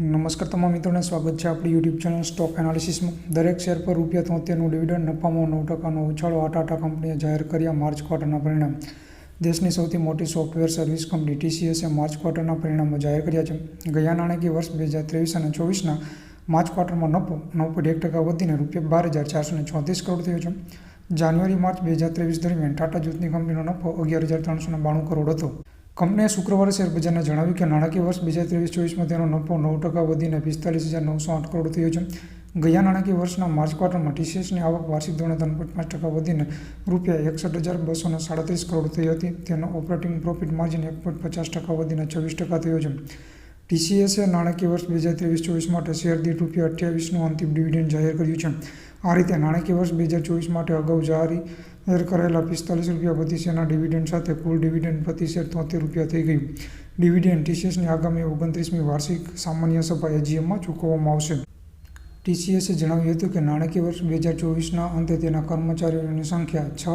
નમસ્કાર તમામ મિત્રોને સ્વાગત છે આપણી યુટ્યુબ ચેનલ સ્ટોક એનાલિસિસમાં દરેક શેર પર રૂપિયા તોતેરનું ડિવિડન્ડ નફામાં નવ ટકાનો ઉછાળો આ ટાટા કંપનીએ જાહેર કર્યા માર્ચ ક્વાર્ટરના પરિણામ. દેશની સૌથી મોટી સોફ્ટવેર સર્વિસ કંપની ટીસીએસે માર્ચ ક્વાર્ટરના પરિણામો જાહેર કર્યા છે. ગયા નાણાકીય વર્ષ બે હજાર ત્રેવીસ અને ચોવીસના માર્ચ ક્વાર્ટરમાં નફો નવ પોઈન્ટ એક ટકા વધીને રૂપિયા બાર હજાર ચારસો ને ચોત્રીસ કરોડ થયો છે. જાન્યુઆરી, માર્ચ બે હજાર ત્રેવીસ દરમિયાન ટાટા જૂથની કંપનીનો નફો અગિયાર હજાર ત્રણસો બાણું કરોડ હતો. કંપનીએ શુક્રવારે શેરબજારને જણાવ્યું કે નાણાકીય વર્ષ બે હજાર ત્રેવીસ ચોવીસમાં તેનો નફો નવ ટકા વધીને પિસ્તાલીસ હજાર નવસો આઠ કરોડ થયો છે. ગયા નાણાકીય વર્ષના માર્ચ ક્વાર્ટરમાં ટીસીએસની આવક વાર્ષિક ધોરણે ત્રણ પોઈન્ટ પાંચ ટકા વધીને રૂપિયા એકસઠ હજાર બસો સાડત્રીસ કરોડ થઈ હતી. તેનો ઓપરેટિંગ પ્રોફિટ માર્જિન એક પોઈન્ટ પચાસ ટકા વધીને છવ્વીસ ટકા થયો છે. ટીસીએસે નાણાકીય વર્ષ બે હજાર ત્રેવીસ ચોવીસ માટે શેર દીઠ રૂપિયા અઠ્યાવીસનું અંતિમ ડિવિડન્ડ જાહેર કર્યું છે. આ રીતે નાણાકીય વર્ષ બે હજાર ચોવીસ માટે અગાઉ જાહેર કરેલા પિસ્તાલીસ રૂપિયા પ્રતિ શેરના ડિવિડન્ડ સાથે કુલ ડિવિડન્ડ પ્રતિ શેર તોતેર રૂપિયા થઈ ગયું. ડિવિડન્ડ ટીસીએસની આગામી ઓગણત્રીસમી વાર્ષિક સામાન્ય સભા એજીએમમાં ચૂકવવામાં આવશે. ટીસીએસે જણાવ્યું હતું કે નાણાકીય વર્ષ બે હજાર ચોવીસના અંતે તેના કર્મચારીઓની સંખ્યા છ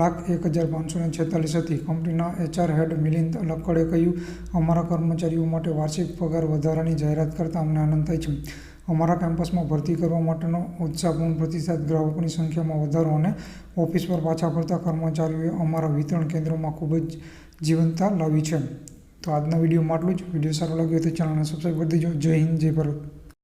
લાખ એક હજાર પાંચસો ને છેતાલીસ હતી. કંપનીના એચઆર હેડ મિલિંદ લક્કડે કહ્યું, અમારા કર્મચારીઓ માટે વાર્ષિક પગાર વધારાની જાહેરાત કરતાં અમને આનંદ થાય છે. અમારા કેમ્પસમાં ભરતી કરવા માટેનો ઉત્સાહપૂર્ણ પ્રતિસાદ ગ્રાહકોની સંખ્યામાં વધારો અને ઓફિસ પર પાછા ફરતા કર્મચારીઓએ અમારા વિતરણ કેન્દ્રોમાં ખૂબ જ જીવંતતા લાવી છે. તો આજના વિડીયોમાં આટલું જ. વીડિયો સારો લાગ્યો તો ચેનલને સબસ્ક્રાઈબ કરી દેજો. જય હિન્દ, જય ભારત.